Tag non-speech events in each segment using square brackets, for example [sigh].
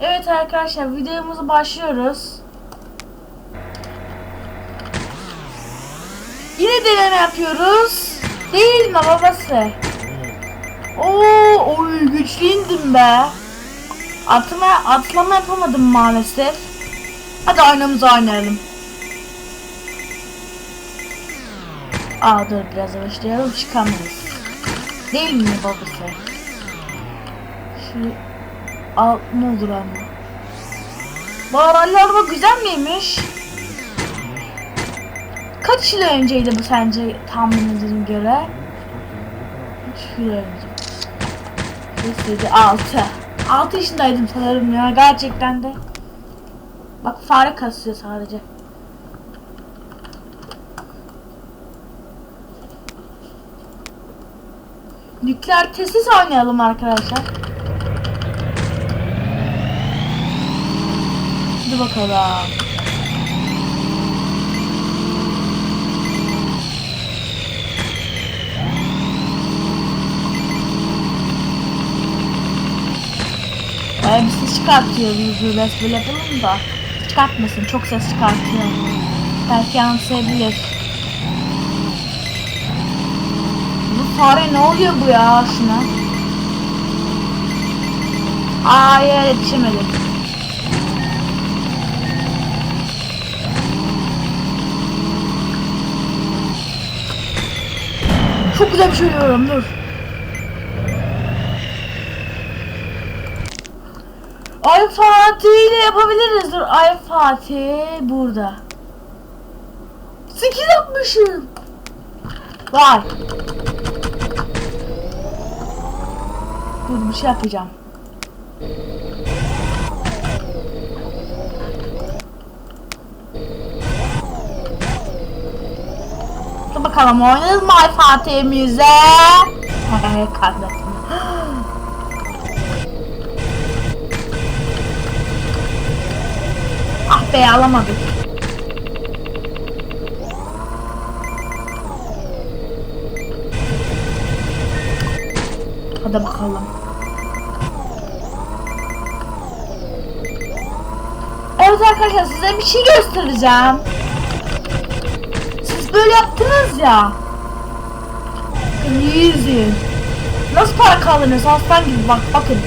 Evet arkadaşlar videomuza başlıyoruz. Yine deneme yapıyoruz. Değil mi babası? Oo, oy güçlü indim be. Atma, atlama yapamadım maalesef. Hadi aynamızı oynayalım. Aa dur biraz yavaşlayalım çıkamayız. Değil mi babası? Şu al ne olur ama. Bu araba güzel miymiş? Kaç yıl önceydi bu sence tahmininize göre? 3 yıl önce. Lisede 6. 6 yaşındaydım sanırım ya gerçekten de. Bak fare kasıyor sadece. Nükleer tesis oynayalım arkadaşlar. Bakalım. Bayağı bir ses çıkartıyor yüzü besbel yapalım da. Çıkartmasın çok ses çıkartıyor. Belki yansıyabilir. Bu fare ne oluyor bu ya şuna? Aa yetişemedim. Çok güzel bir şey diyorum dur. Ay Fatih ile yapabiliriz. Dur Ay Fatih burada. 8 yapmışım. Vay. Dur bir şey yapacağım. Bakalım oynarız mı Ay Fatih'imize? Kaybettim. [gasps] Ah be alamadık. Hadi bakalım. Evet arkadaşlar size bir şey göstereceğim. Siz böyle yaptınız ya. İzleyin. Nasıl para kaldınız aslan gibi bak bakın.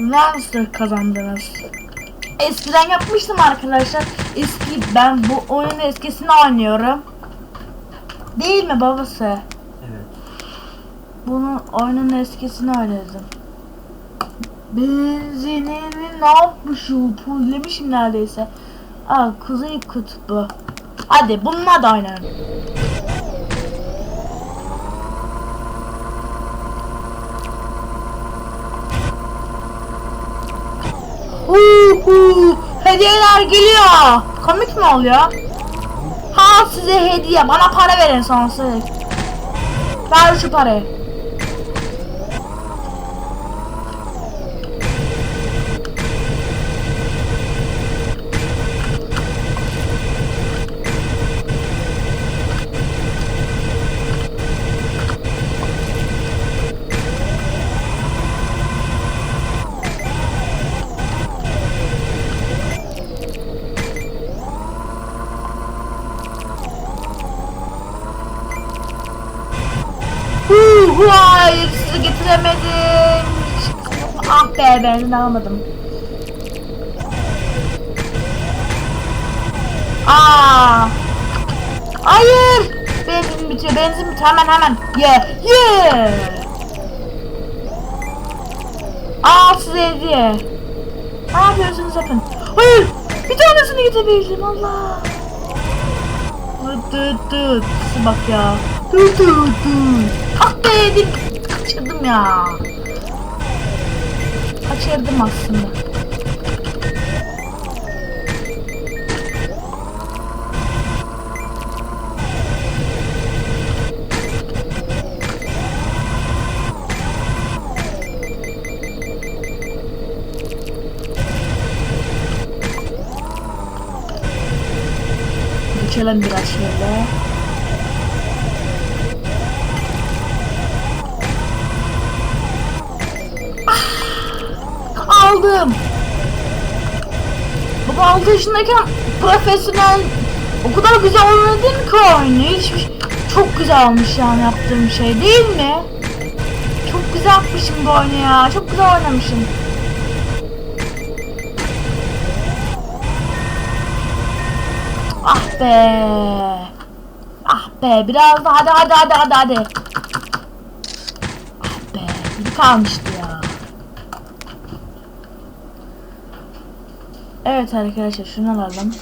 Nasıl kazandınız? Eskiden yapmıştım arkadaşlar. Eski ben bu oyunun eskisini oynuyorum. Değil mi babası? Evet. Bunun oyunun eskisini oynadım. Benzinimi ne yapmışım? Pullemişim neredeyse. Aa kuzey kutbu. Hadi bununla da oynarım. Uhu, hediyeler geliyor. Komik mi oluyor? Ha size hediye. Bana para verin sonsuz. Ver şu parayı. Be benzin almadım. Aa. Hayır. Benzin bitiyor. Benzin bitiyor. Hemen hemen. Ye. Ye. Aa size hediye. Ne yapıyorsunuz yapın. Hayır. Bir tanesini getirebildim Allah. Dıt dıt Bak ya. Dıt dıt dıt. Ah be. Kaçırdım ya. Kaçırdım aslında. Geçelim biraz şöyle. Aldım. Baba 6 yaşındayken profesyonel o kadar güzel oynadım ki oyunu. Hiçbir çok güzel olmuş yani yaptığım şey değil mi? Çok güzel yapmışım bu oyunu ya. Çok güzel oynamışım. Ah be. Ah be biraz daha hadi hadi hadi hadi hadi. Ah be bir kalmıştı ya. Evet arkadaşlar şunu alalım.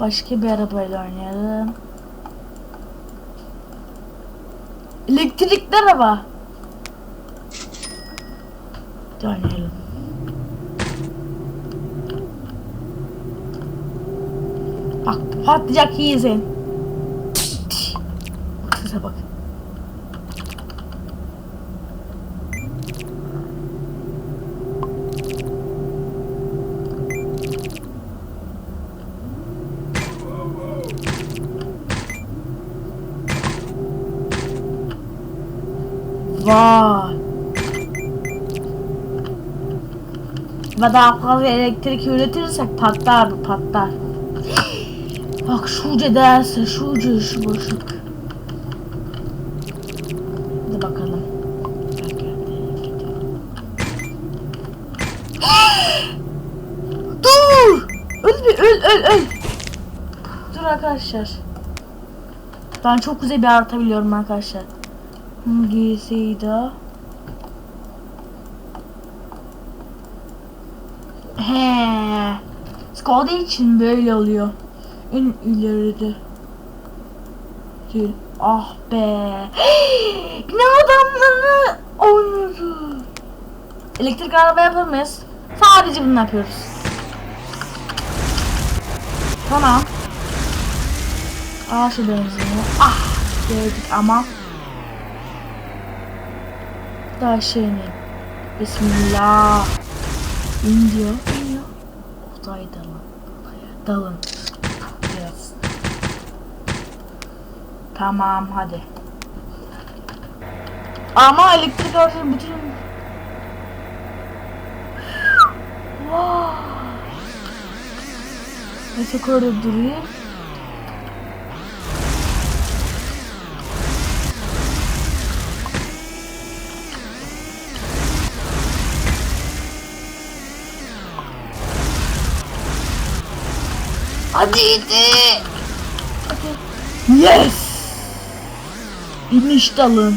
Başka bir arabayla oynayalım. Elektrikli araba. Oynayalım. Bak patlayacak iyi izleyin. Bak size bak. Vay. Ve daha fazla elektrik üretirsek patlar bu patlar. [gasps] Bak şuca derse şuca şu boşluk. Hadi bakalım. [gasps] Dur! Öl bir öl öl öl. Dur arkadaşlar. Ben çok güzel bir harita biliyorum arkadaşlar. Hangisiydi? He. Skoda için böyle oluyor. En ileride. Ah be. [gasps] ne adamları oynuyordu. Elektrik araba yapar mıyız? Sadece bunu yapıyoruz. Tamam. Aa şu benzini. Ah gördük ama. Daha şeyini. Bismillah. İn diyor. İniyor. Uzay dalın. Dalın. Biraz. Tamam hadi. Ama elektrik artık bütün... Neyse orada duruyor. Hadi hadi. Yes. İniş dalın.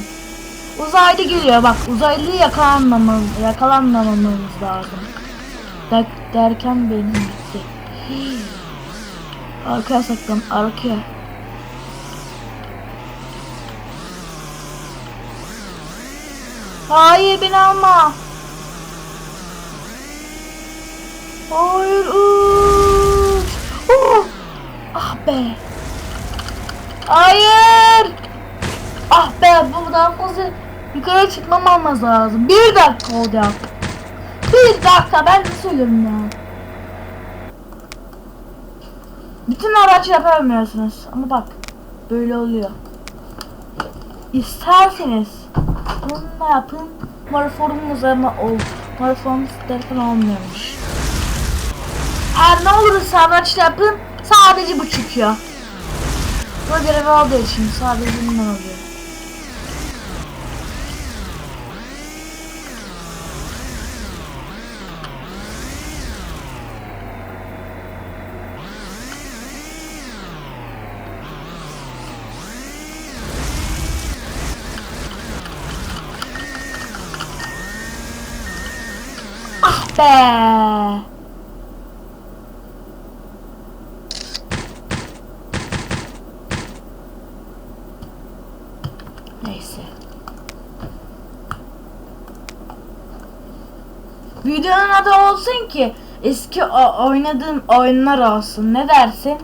Uzaylı geliyor bak uzaylıyı yakalanmamamız, yakalanmamamız lazım. Der, derken benim gitti. Arkaya saklan arkaya. Hayır beni alma. Hayır uç. Oh. Ah be. Hayır. Ah be buradan fazla yukarı çıkmamamız lazım. Bir dakika olacak. Bir dakika ben de söylüyorum ya. Bütün araç yapamıyorsunuz ama bak böyle oluyor. İsterseniz bunu yapın. Morforumuz ama ol. Morforumuz telefon olmuyormuş. Eğer ne olursa araç yapın sadece bu çıkıyor. Bu görevi aldığı için sadece bundan oluyor. Ah be. Ki eski oynadığım oyunlar olsun. Ne dersin?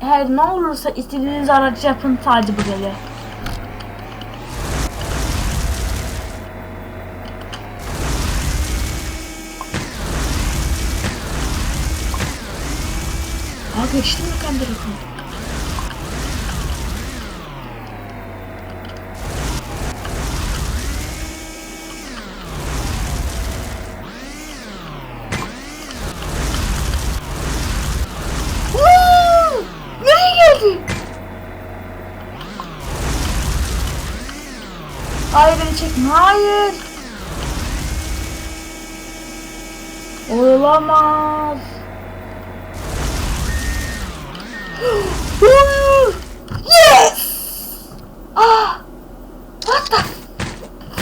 Her ne olursa istediğiniz araç yapın sadece bu geliyor. Aa geçtim mi kendi Hayır beni çekme. Hayır. Olamaz. [gasps] Yes! Ah! What the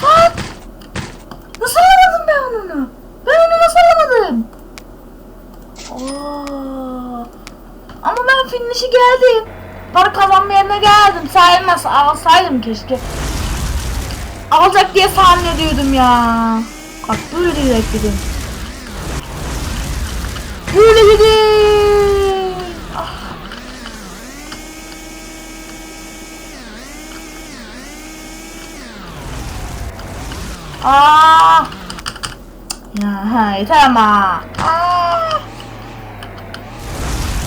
fuck? Nasıl alamadım ben onu? Ben onu nasıl alamadım? Aa. Ama ben finish'e geldim. Para kazanmayana geldim. Sayılmaz. Alsaydım keşke. Alacak diye tahmin ediyordum ya. Bak böyle direkt dedim. Böyle gidin. Ah. Aa. Ya ha, yeter ama. Aa.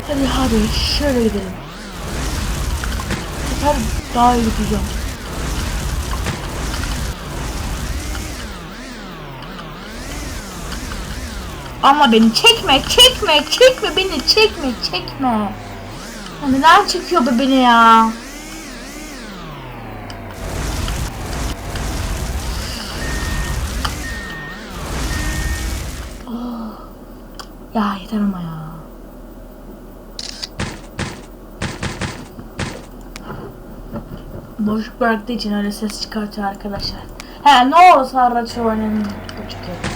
Hadi hadi şöyle gidelim. Sefer daha iyi gideceğim. Ama beni çekme, çekme, çekme beni, çekme, çekme. Ya Neden çekiyor bu beni ya? Ya yeter ama ya. Boşluk bıraktığı için öyle ses çıkartıyor arkadaşlar. He ne olursa araç. Bu çıkıyor.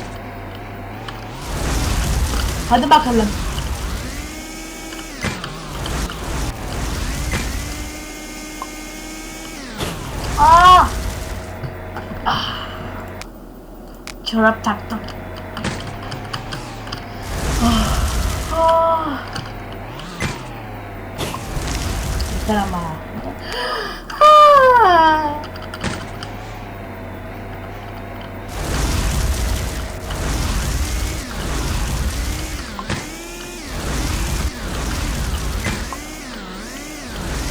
Hadi bakalım. Aa! Ah! Çorap taktım. Ah! Ah! Yeter ama.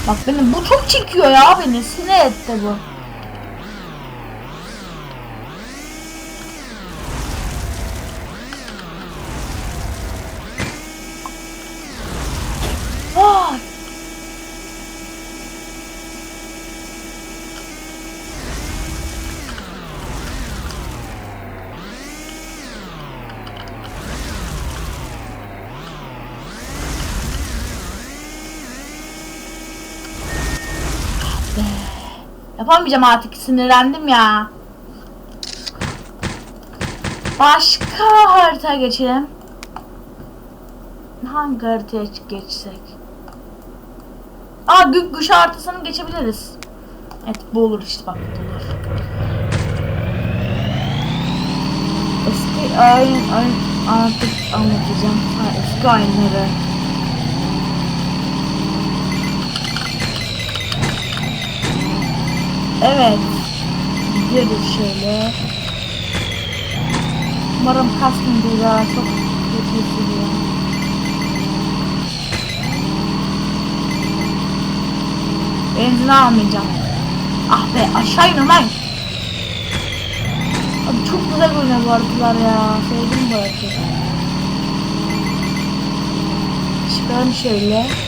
Bak beni bu çok çekiyor ya beni sinir etti bu. Yapamayacağım artık sinirlendim ya. Başka harita geçelim. Hangi haritaya geçsek? Aa gök kuş haritasını geçebiliriz. Evet bu olur işte bak bu olur. Eski oyun, oyun artık anlatacağım. Ha, eski oyunları. Evet. Gidiyoruz şöyle. Umarım kasmıyor ya. Çok kötü hissediyor. Benzin almayacağım. Ah be aşağı in Ömer. Abi çok güzel oynuyor bu haritalar ya. Sevdim bu haritayı. Çıkalım şöyle.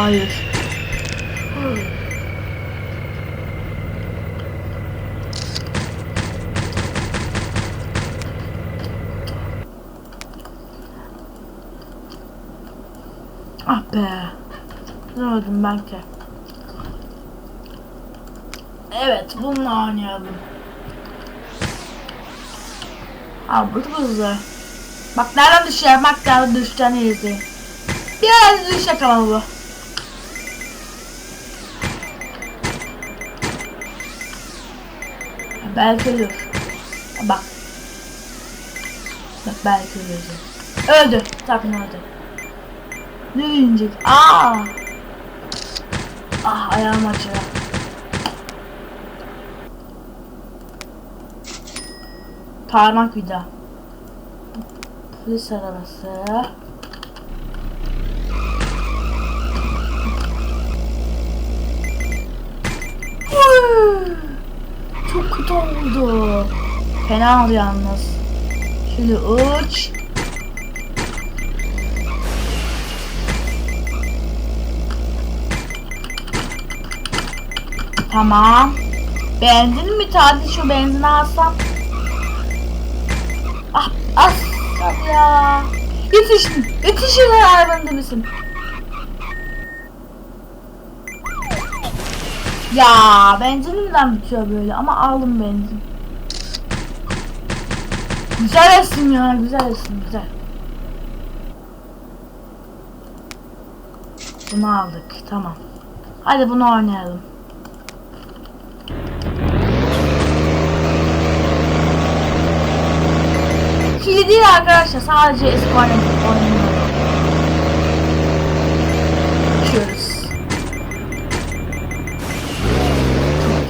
Hayır. Ah be. Ne öldüm belki. Evet, bununla oynayalım. Abi bu hızlı. Bak nereden düşeceğim, bak nereden düşeceğini izleyin. Biraz düşecek ama bu. Belki ölür. Bak. Bak belki ölür. Öldü. Sakın öldü. Ne inecek? Aa! Ah ayağım acıyor. Parmak vida. Polis arabası. Oldu. Fena oldu yalnız. Şöyle uç. Tamam. Benzin mi tatil şu benzini alsam? Ah, as ya. Yetişin, yetişin arabanın demesin. Ya benzin neden bitiyor böyle ama aldım benzin. Güzel resim ya, güzel resim, güzel. Bunu aldık, tamam. Hadi bunu oynayalım. Hile değil arkadaşlar, sadece eski oynuyoruz.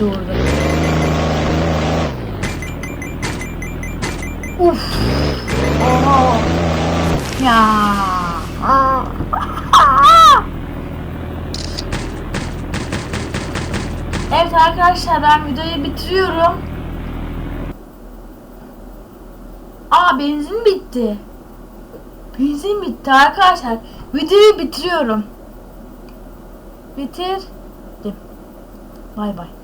Doğru. Uf. Oha. Ya. Evet arkadaşlar ben videoyu bitiriyorum. Aa benzin bitti. Benzin bitti arkadaşlar. Videoyu bitiriyorum. Bitirdim. Bay bay.